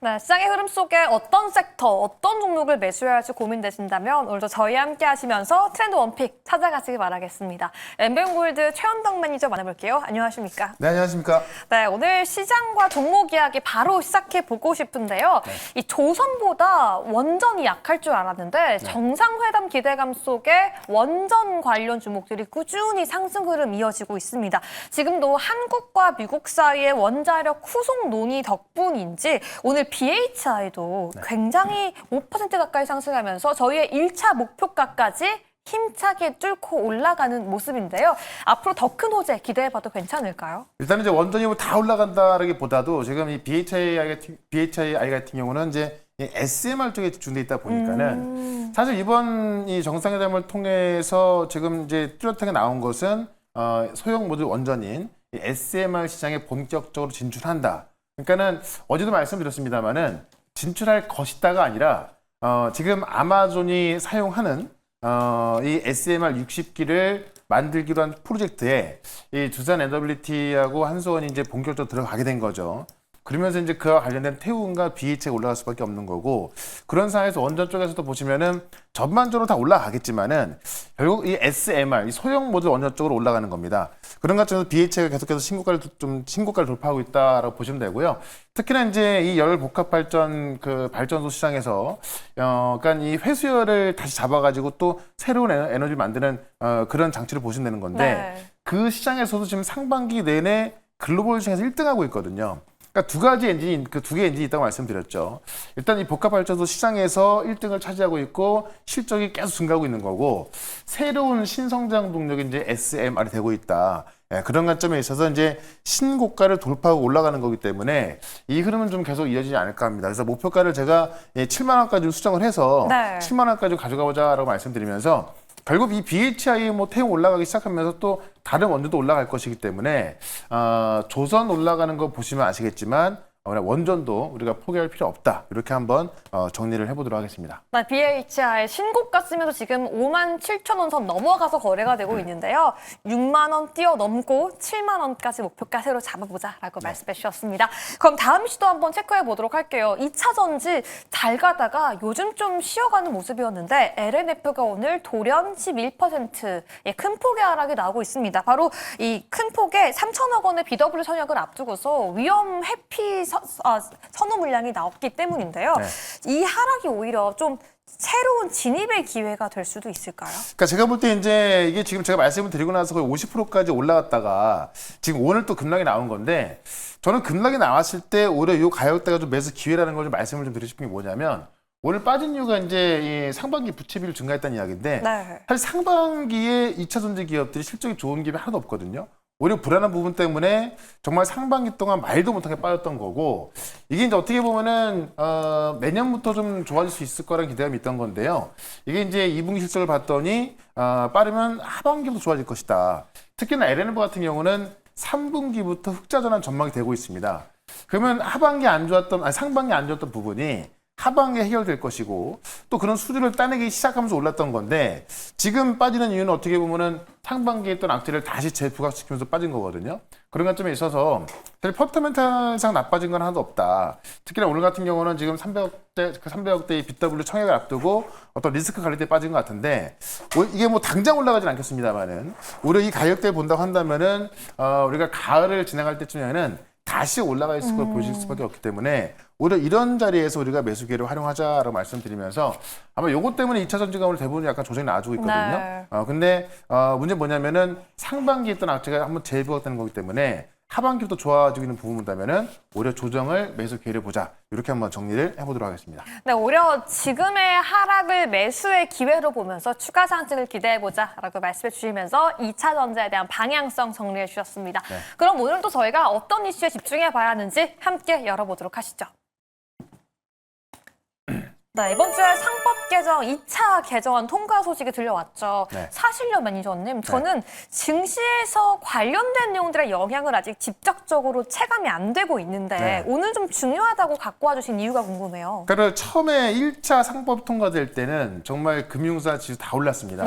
네, 시장의 흐름 속에 어떤 섹터, 어떤 종목을 매수해야 할지 고민되신다면 오늘도 저희와 함께 하시면서 트렌드 원픽 찾아가시기 바라겠습니다. 엠뱅골드 최현덕 매니저 만나볼게요. 안녕하십니까? 네, 안녕하십니까. 네, 오늘 시장과 종목 이야기 바로 시작해 보고 싶은데요. 이 조선보다 원전이 약할 줄 알았는데 정상회담 기대감 속에 원전 관련 종목들이 꾸준히 상승 흐름 이어지고 있습니다. 지금도 한국과 미국 사이의 원자력 후속 논의 덕분인지 오늘 BHI도 굉장히 5% 가까이 상승하면서 저희의 1차 목표가까지 힘차게 뚫고 올라가는 모습인데요. 앞으로 더 큰 호재 기대해봐도 괜찮을까요? 일단 이제 원전이 뭐 다 올라간다라기보다도 지금 이 BHI BHI 같은 경우는 이제 이 SMR 쪽에 집중돼 있다 보니까는 음. 사실 이번 이 정상회담을 통해서 지금 이제 뚜렷하게 나온 것은 어, 소형 모듈 원전인 이 SMR 시장에 본격적으로 진출한다. 그러니까는 어제도 말씀드렸습니다만은 진출할 것이다가 아니라 어, 지금 아마존이 사용하는 어, 이 SMR 60기를 만들기로 한 프로젝트에 이 두산 NWT하고 한수원이 이제 본격적으로 들어가게 된 거죠. 그러면서 이제 그와 관련된 태우가 BH가 올라갈 수밖에 없는 거고 그런 상황에서 원전 쪽에서도 보시면은 전반적으로 다 올라가겠지만은 결국 이 SMR 이 소형 모듈 원전 쪽으로 올라가는 겁니다. 그런 것처럼 BH가 계속해서 신고가를 도- 좀 신고가를 돌파하고 있다라고 보시면 되고요. 특히나 이제 이 열 복합 발전 그 발전소 시장에서 어 그러니까 이 회수열을 다시 잡아가지고 또 새로운 에너- 에너지를 만드는 어 그런 장치를 보시면 되는 건데 네. 그 시장에서도 지금 상반기 내내 글로벌 시장에서 1등하고 있거든요. 그러니까 두 가지 엔진이 그 두 개 엔진이 있다고 말씀드렸죠. 일단 이 복합 발전소 시장에서 1등을 차지하고 있고 실적이 계속 증가하고 있는 거고 새로운 신성장 동력이 이제 SMR이 되고 있다. 예, 그런 관점에 있어서 이제 신고가를 돌파하고 올라가는 거기 때문에 이 흐름은 좀 계속 이어지지 않을까 합니다. 그래서 목표가를 제가 예, 7만 원까지 좀 수정을 해서 네. 7만 원까지 가져가 보자라고 말씀드리면서 결국 이 BHI 뭐 태용 올라가기 시작하면서 또 다른 원전도 올라갈 것이기 때문에 어, 조선 올라가는 거 보시면 아시겠지만 어, 원전도 우리가 포기할 필요 없다 이렇게 한번 어, 정리를 해보도록 하겠습니다. 네, BHI 신고가 쓰면서 지금 5만 7천 원 선 넘어가서 거래가 되고 있는데요. 6만 원 뛰어넘고 7만 원까지 목표가 새로 잡아보자라고 말씀해 주셨습니다. 그럼 다음 시도 한번 체크해 보도록 할게요. 2차 전지 잘 가다가 요즘 좀 쉬어가는 모습이었는데 LNF가 오늘 돌연 11%의 큰 폭의 하락이 나오고 있습니다. 바로 이 큰 폭의 3천억 원의 BW 선약을 앞두고서 위험 회피 서- 아, 선호 물량이 나왔기 때문인데요. 네. 이 하락이 오히려 좀 새로운 진입의 기회가 될 수도 있을까요? 그러니까 제가 볼 때 이제 이게 지금 제가 말씀을 드리고 나서 거의 50%까지 올라갔다가 지금 오늘 또 급락이 나온 건데 저는 급락이 나왔을 때 오히려 이 가격대가 좀 매수 기회라는 걸 좀 말씀을 좀 드리고 싶은 게 뭐냐면 오늘 빠진 이유가 이제 이 상반기 부채비율 증가했다는 이야기인데 네. 사실 상반기에 2차 전지 기업들이 실적이 좋은 기업이 하나도 없거든요. 오히려 불안한 부분 때문에 정말 상반기 동안 말도 못하게 빠졌던 거고 이게 이제 어떻게 보면은 어, 내년부터 좀 좋아질 수 있을 거라는 기대감이 있던 건데요. 이게 이제 2분기 실적을 봤더니 어, 빠르면 하반기부터 좋아질 것이다. 특히나 LNF 같은 경우는 3분기부터 흑자 전환 전망이 되고 있습니다. 그러면 하반기 안 좋았던 아니 상반기 안 좋았던 부분이 하반기에 해결될 것이고 또 그런 수주를 따내기 시작하면서 올랐던 건데 지금 빠지는 이유는 어떻게 보면은 상반기에 있던 악재를 다시 재부각시키면서 빠진 거거든요. 그런 관점에 있어서 사실 퍼터멘탈상 나빠진 건 하나도 없다. 특히나 오늘 같은 경우는 지금 300억대 그 300억대의 BW 청약을 앞두고 어떤 리스크 관리 때 빠진 것 같은데 오- 이게 뭐 당장 올라가진 않겠습니다만은 오히려 이 가격대를 본다고 한다면은 어, 우리가 가을을 지나갈 때쯤에는 다시 올라가 있을 걸 보실 수밖에 없기 때문에 오히려 이런 자리에서 우리가 매수 기회를 활용하자라고 말씀드리면서 아마 요것 때문에 2차 전지가 오늘 대부분 약간 조정이 나와주고 있거든요. 네. 어, 근데 어, 문제 뭐냐면은 상반기에 있던 악재가 한번 재부각되는 거기 때문에 하반기부터 좋아지고 있는 부분이다면은 오히려 조정을 매수 기회를 보자 이렇게 한번 정리를 해보도록 하겠습니다. 네, 오히려 지금의 하락을 매수의 기회로 보면서 추가 상승을 기대해보자라고 말씀해 주시면서 2차 전지에 대한 방향성 정리해 주셨습니다. 네. 그럼 오늘은 또 저희가 어떤 이슈에 집중해 봐야 하는지 함께 열어보도록 하시죠. 네, 이번 주에 상법 개정 2차 개정안 통과 소식이 들려왔죠. 네. 사실요 매니저님, 저는 증시에서 관련된 내용들의 영향을 아직 직접적으로 체감이 안 되고 있는데 네. 오늘 좀 중요하다고 갖고 와주신 이유가 궁금해요. 그러니까 처음에 1차 상법 통과될 때는 정말 금융사 지수 다 올랐습니다.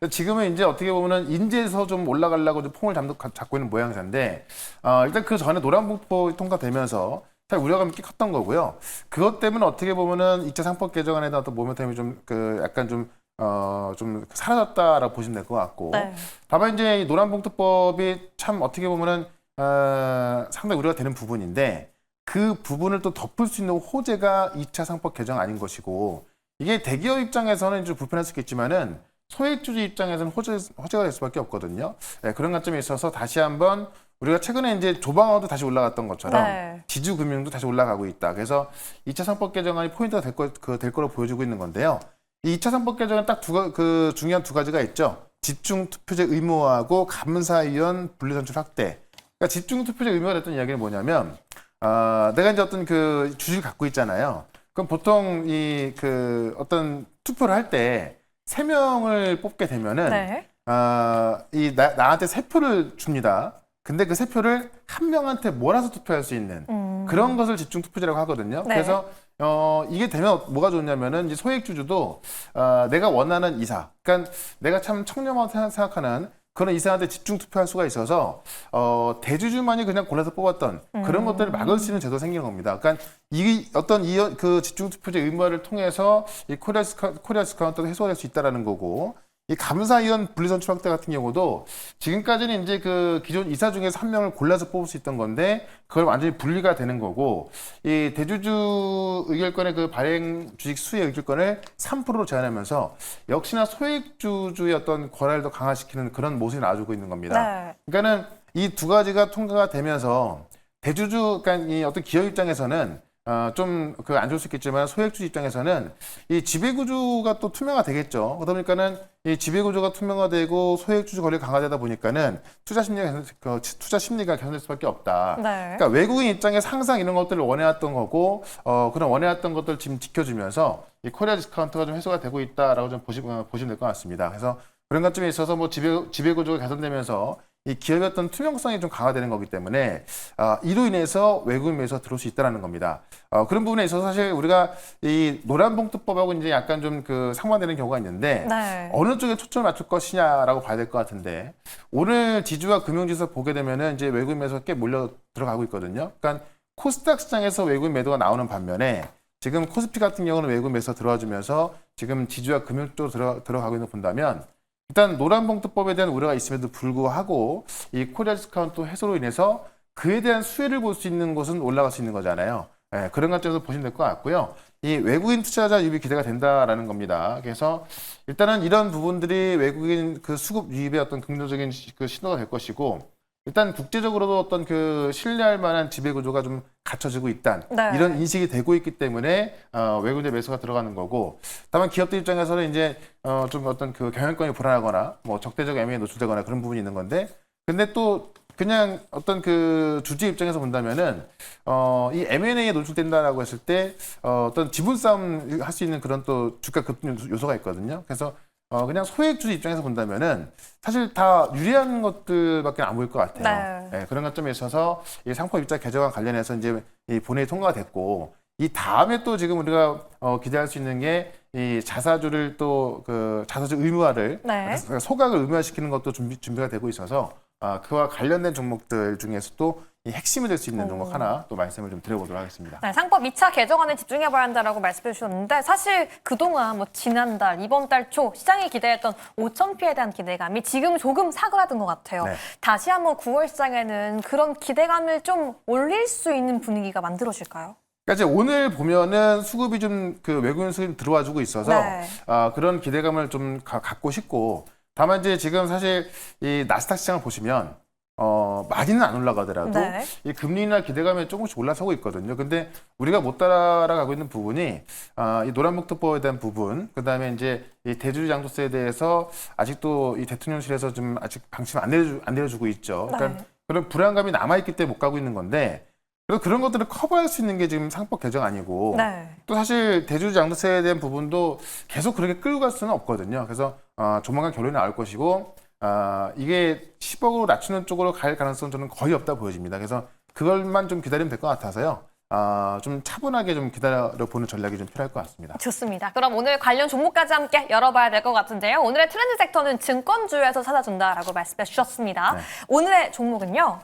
네. 지금은 이제 어떻게 보면은 인제에서 좀 올라가려고 좀 폼을 잡- 잡고 있는 모양새인데 어, 일단 그 전에 노란북보 통과되면서 사실 우려감이 꽤 컸던 거고요. 그것 때문에 어떻게 보면은 2차 상법 개정안에 대한 어떤 모멘텀이 좀 그 약간 좀 어, 좀 사라졌다라고 보시면 될 것 같고. 네. 다만 이제 이 노란봉투법이 참 어떻게 보면은 어, 상당히 우려가 되는 부분인데 그 부분을 또 덮을 수 있는 호재가 2차 상법 개정 아닌 것이고 이게 대기업 입장에서는 좀 불편할 수 있겠지만은 소액주주 입장에서는 호재, 호재가 될 수밖에 없거든요. 네, 그런 관점에 있어서 다시 한번 우리가 최근에 이제 조방어도 다시 올라갔던 것처럼 네. 지주 금융도 다시 올라가고 있다. 그래서 2차 상법 개정안이 포인트가 될, 거, 그, 될 거로 보여지고 있는 건데요. 이 2차 상법 개정은 딱두그 중요한 두 가지가 있죠. 집중 투표제 의무화하고 감사위원 분리 선출 확대. 그러니까 집중 투표제 의무화를 했던 이야기는 뭐냐면 아, 내가 이제 어떤 그 주식을 갖고 있잖아요. 그럼 보통 이 그 어떤 투표를 할 때 세 명을 뽑게 되면은 네. 아, 이 나, 나한테 세 표를 줍니다. 근데 그 세 표를 한 명한테 몰아서 투표할 수 있는 음. 그런 것을 집중 투표제라고 하거든요. 네. 그래서 어 이게 되면 뭐가 좋냐면은 이제 소액주주도 어, 내가 원하는 이사, 그러니까 내가 참 청렴하다고 생각- 생각하는 그런 이사한테 집중 투표할 수가 있어서 어 대주주만이 그냥 골라서 뽑았던 그런 음. 것들을 막을 수 있는 제도 가 생기는 겁니다. 그러니까 이 어떤 이 그 집중 투표제 의무화를 통해서 이 코리아 스카 코리아 스 카운트가 해소될 수 있다라는 거고 이 감사위원 분리선출 확대 같은 경우도 지금까지는 이제 그 기존 이사 중에서 한 명을 골라서 뽑을 수 있던 건데 그걸 완전히 분리가 되는 거고 이 대주주 의결권의 그 발행 주식 수의 의결권을 3%로 제한하면서 역시나 소액주주의 어떤 권한을 더 강화시키는 그런 모습이 나와주고 있는 겁니다. 네. 그러니까는 이 두 가지가 통과가 되면서 대주주, 그러니까 이 어떤 기업 입장에서는 어, 좀그 안 좋을 수 있겠지만 소액주 입장에서는 이 지배구조가 또 투명화 되겠죠. 그러다 보니까는 이 지배구조가 투명화되고 소액주주 권리 강화되다 보니까는 투자 심리가 그 투자 심리가 개선될 수밖에 없다. 네. 그러니까 외국인 입장에서 항상 이런 것들을 원해왔던 거고 어, 그런 원해왔던 것들 지금 지켜주면서 이 코리아 디스카운트가 좀 해소가 되고 있다라고 좀 보시, 어, 보시면 될 것 같습니다. 그래서 그런 관점에 있어서 뭐 지배 지배 구조가 개선되면서 이 기업의 어떤 투명성이 좀 강화되는 거기 때문에 아, 이로 인해서 외국인에서 들어올 수 있다라는 겁니다. 어, 그런 부분에 있어서 사실 우리가 이 노란봉투법하고 이제 약간 좀 그 상반되는 경우가 있는데 네. 어느 쪽에 초점을 맞출 것이냐라고 봐야 될 것 같은데 오늘 지주와 금융지수 보게 되면은 이제 외국인 매수가 꽤 몰려 들어가고 있거든요. 그러니까 코스닥 시장에서 외국인 매도가 나오는 반면에 지금 코스피 같은 경우는 외국인 매수가 들어와주면서 지금 지주와 금융 쪽으로 들어, 들어가고 있는 거 본다면 일단 노란봉투법에 대한 우려가 있음에도 불구하고 이 코리아 디스카운트 해소로 인해서 그에 대한 수혜를 볼 수 있는 곳은 올라갈 수 있는 거잖아요. 예, 그런 관점에서 보시면 될 것 같고요. 이 외국인 투자자 유입이 기대가 된다라는 겁니다. 그래서 일단은 이런 부분들이 외국인 그 수급 유입의 어떤 긍정적인 시- 그 신호가 될 것이고 일단 국제적으로도 어떤 그 신뢰할 만한 지배 구조가 좀 갖춰지고 있다. 네. 이런 인식이 되고 있기 때문에 어, 외국인의 매수가 들어가는 거고 다만 기업들 입장에서는 이제 어, 좀 어떤 그 경영권이 불안하거나 뭐 적대적 애매에 노출되거나 그런 부분이 있는 건데 근데 또 그냥 어떤 그 주주 입장에서 본다면은 어, 이 M&A에 노출된다라고 했을 때 어, 어떤 지분 싸움 할 수 있는 그런 또 주가 급등 요소가 있거든요. 그래서 어, 그냥 소액주주 입장에서 본다면은 사실 다 유리한 것들밖에 안 보일 것 같아요. 네. 예, 그런 관점에 있어서 이 상법 입자 개정안 관련해서 이제 이 본회의 통과가 됐고 이 다음에 또 지금 우리가 어, 기대할 수 있는 게 이 자사주를 또 그 자사주 의무화를 네. 소각을 의무화시키는 것도 준비 준비가 되고 있어서 아, 그와 관련된 종목들 중에서 또이 핵심이 될 수 있는 종목 하나 또 말씀을 좀 드려보도록 하겠습니다. 네, 상법 2차 개정안에 집중해봐야 한다라고 말씀해 주셨는데 사실 그동안 뭐 지난달, 이번 달 초 시장이 기대했던 5천 피에 대한 기대감이 지금 조금 사그라든 것 같아요. 네. 다시 한번 9월 시장에는 그런 기대감을 좀 올릴 수 있는 분위기가 만들어질까요? 그러니까 이제 오늘 보면은 수급이 좀 그 외국인 수급이 들어와 주고 있어서 네. 아, 그런 기대감을 좀 가- 갖고 싶고 다만 이제 지금 사실 이 나스닥 시장을 보시면 어, 많이는 안 올라가더라도 네. 이 금리나 기대감이 조금씩 올라서고 있거든요. 근데 우리가 못 따라가고 있는 부분이 아, 이 노란목투법에 대한 부분, 그다음에 이제 이 대주주 양도세에 대해서 아직도 이 대통령실에서 좀 아직 방침 안 내려주, 안 내려주고 있죠. 그러니까 네. 그런 불안감이 남아 있기 때문에 못 가고 있는 건데 그래서 그런 것들을 커버할 수 있는 게 지금 상법 개정 아니고 네. 또 사실 대주주 양도세에 대한 부분도 계속 그렇게 끌고 갈 수는 없거든요. 그래서 어, 조만간 결론이 나올 것이고 아, 이게 10억으로 낮추는 쪽으로 갈 가능성은 저는 거의 없다 보여집니다. 그래서 그걸만 좀 기다리면 될 것 같아서요. 아, 좀 차분하게 좀 기다려 보는 전략이 좀 필요할 것 같습니다. 좋습니다. 그럼 오늘 관련 종목까지 함께 열어봐야 될 것 같은데요. 오늘의 트렌드 섹터는 증권주에서 찾아준다라고 말씀해 주셨습니다. 네. 오늘의 종목은요.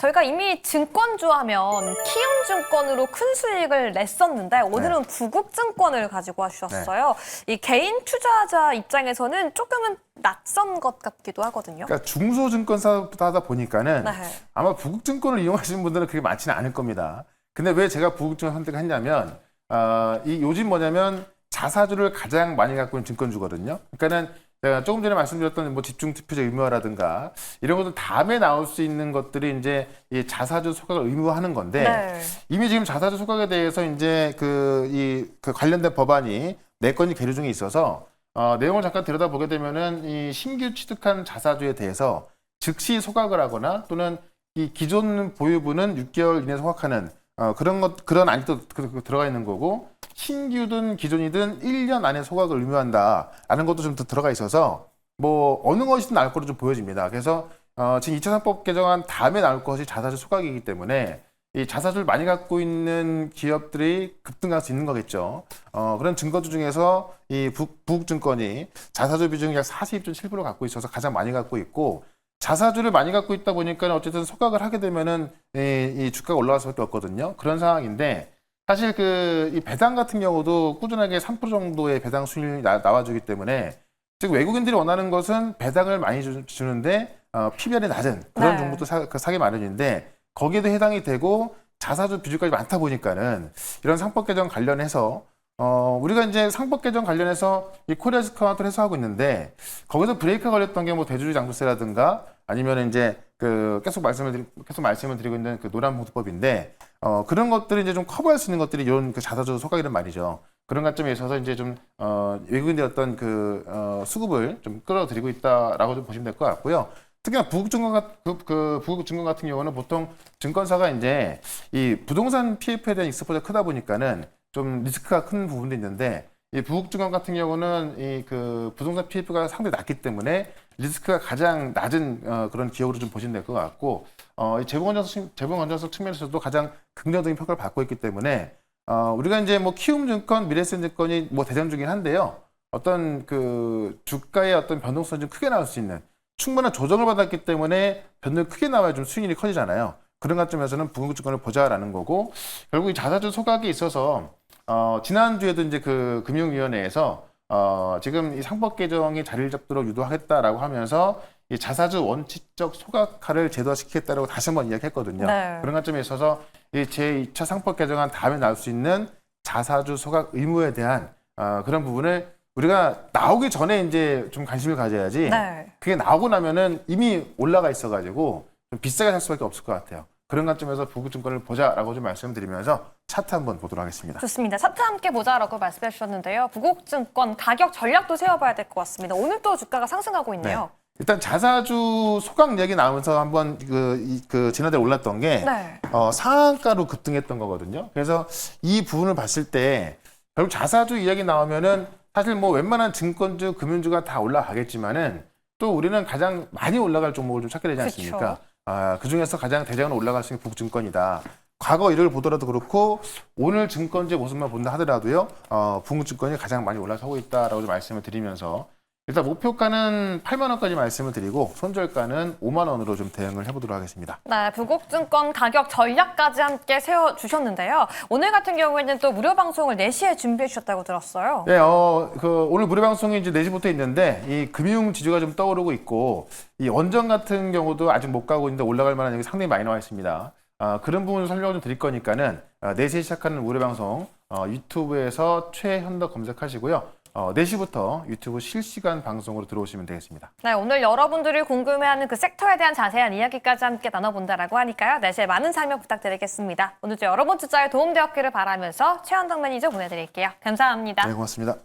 저희가 이미 증권주 하면 키움증권으로 큰 수익을 냈었는데 오늘은 부국증권을 가지고 와주셨어요. 이 개인 투자자 입장에서는 조금은 낯선 것 같기도 하거든요. 그러니까 중소증권사다 하다 보니까는 네. 아마 부국증권을 이용하시는 분들은 그렇게 많지는 않을 겁니다. 근데 왜 제가 부국증권 선택했냐면 어, 이 요즘 뭐냐면 자사주를 가장 많이 갖고 있는 증권주거든요. 그러니까는 제가 조금 전에 말씀드렸던 뭐 집중 투표제 의무화라든가 이런 것들 다음에 나올 수 있는 것들이 이제 이 자사주 소각을 의무화하는 건데 네. 이미 지금 자사주 소각에 대해서 이제 그이그 관련된 법안이 네 건이 계류 중에 있어서 어, 내용을 잠깐 들여다보게 되면은 이 신규 취득한 자사주에 대해서 즉시 소각을 하거나 또는 이 기존 보유분은 6개월 이내 소각하는 어, 그런 것 그런 안도 그- 그 들어가 있는 거고 신규든 기존이든 1년 안에 소각을 의무한다라는 것도 좀더 들어가 있어서 뭐 어느 것이든 나올 거로 좀 보여집니다. 그래서 어, 지금 2차 상법 개정안 다음에 나올 것이 자사주 소각이기 때문에 이 자사주를 많이 갖고 있는 기업들이 급등할 수 있는 거겠죠. 어, 그런 증거주 중에서 이 북, 부국증권이 자사주 비중이 약 42.7% 갖고 있어서 가장 많이 갖고 있고 자사주를 많이 갖고 있다 보니까 어쨌든 소각을 하게 되면은 이, 이 주가가 올라갈 수밖에 없거든요. 그런 상황인데 사실 그 이 배당 같은 경우도 꾸준하게 3% 정도의 배당 수익이 나, 나와주기 때문에 즉 외국인들이 원하는 것은 배당을 많이 주, 주는데 어, PBR이 낮은 그런 네. 종목도 사, 그 사기 마련인데 거기에도 해당이 되고 자사주 비중까지 많다 보니까는 이런 상법 개정 관련해서 어, 우리가 이제 상법 개정 관련해서 이 코리아 스카운트를 해소하고 있는데 거기서 브레이크가 걸렸던 게 뭐 대주주 장부세라든가 아니면 이제 그 계속 말씀을 드리, 계속 말씀을 드리고 있는 그 노란 봉투법인데 어, 그런 것들을 이제 좀 커버할 수 있는 것들이 이런 그 자사주 소각이란 말이죠. 그런 관점에 있어서 이제 좀 어, 외국인들의 어떤 그 어, 수급을 좀 끌어들이고 있다라고 좀 보시면 될 것 같고요. 특히나 부국 증권 같, 그, 그 부국 증권 같은 경우는 보통 증권사가 이제 이 부동산 PF에 대한 익스포즈가 크다 보니까는 좀 리스크가 큰 부분도 있는데 이 부국 증권 같은 경우는 이 그 부동산 PF가 상당히 낮기 때문에 리스크가 가장 낮은 어, 그런 기업으로 좀 보시면 될 것 같고 어, 이 재무 건전성 재무 건전성 측면에서도 가장 긍정적인 평가를 받고 있기 때문에 어, 우리가 이제 뭐 키움증권, 미래센증권이 뭐 대장주긴 한데요. 어떤 그 주가의 어떤 변동성이 좀 크게 나올 수 있는 충분한 조정을 받았기 때문에 변동이 크게 나와야 좀 수익률이 커지잖아요. 그런 관점에서는 부국증권을 보자라는 거고 결국 이 자사주 소각에 있어서 어, 지난주에도 이제 그 금융위원회에서 어, 지금 이 상법 개정이 자리를 잡도록 유도하겠다라고 하면서 이 자사주 원칙적 소각화를 제도화시키겠다라고 다시 한번 이야기했거든요. 네. 그런 관점에 있어서 이 제2차 상법 개정안 다음에 나올 수 있는 자사주 소각 의무에 대한 어, 그런 부분을 우리가 나오기 전에 이제 좀 관심을 가져야지 네. 그게 나오고 나면은 이미 올라가 있어가지고 좀 비싸게 살 수밖에 없을 것 같아요. 그런 관점에서 부국증권을 보자라고 좀 말씀드리면서 차트 한번 보도록 하겠습니다. 좋습니다. 차트 함께 보자라고 말씀해 주셨는데요. 부국증권 가격 전략도 세워봐야 될 것 같습니다. 오늘 또 주가가 상승하고 있네요. 일단 자사주 소각 얘기 나오면서 한번 그, 이- 그 지난달에 올랐던 게 네. 어, 상한가로 급등했던 거거든요. 그래서 이 부분을 봤을 때 결국 자사주 이야기 나오면은 사실 뭐 웬만한 증권주, 금융주가 다 올라가겠지만은 또 우리는 가장 많이 올라갈 종목을 좀 찾게 되지 않습니까? 그쵸. 아, 그 중에서 가장 대장으로 올라갈 수 있는 북증권이다. 과거 일을 보더라도 그렇고 오늘 증권주의 모습만 본다 하더라도요, 어, 북증권이 가장 많이 올라서고 있다라고 좀 말씀을 드리면서 일단 목표가는 8만 원까지 말씀을 드리고 손절가는 5만 원으로 좀 대응을 해보도록 하겠습니다. 네, 부국증권 가격 전략까지 함께 세워주셨는데요. 오늘 같은 경우에는 또 무료 방송을 4시에 준비해 주셨다고 들었어요. 네, 어, 그 오늘 무료 방송이 이제 4시부터 있는데 이 금융 지주가 좀 떠오르고 있고 이 원전 같은 경우도 아직 못 가고 있는데 올라갈 만한 여기 상당히 많이 나와 있습니다. 아, 그런 부분 설명을 좀 드릴 거니까는 아, 4시에 시작하는 무료 방송 어, 유튜브에서 최현덕 검색하시고요. 어, 4시부터 유튜브 실시간 방송으로 들어오시면 되겠습니다. 네, 오늘 여러분들이 궁금해하는 그 섹터에 대한 자세한 이야기까지 함께 나눠본다라고 하니까요. 4시에 많은 설명 부탁드리겠습니다. 오늘도 여러분 투자에 도움되었기를 바라면서 최현덕 매니저 보내드릴게요. 감사합니다. 네, 고맙습니다.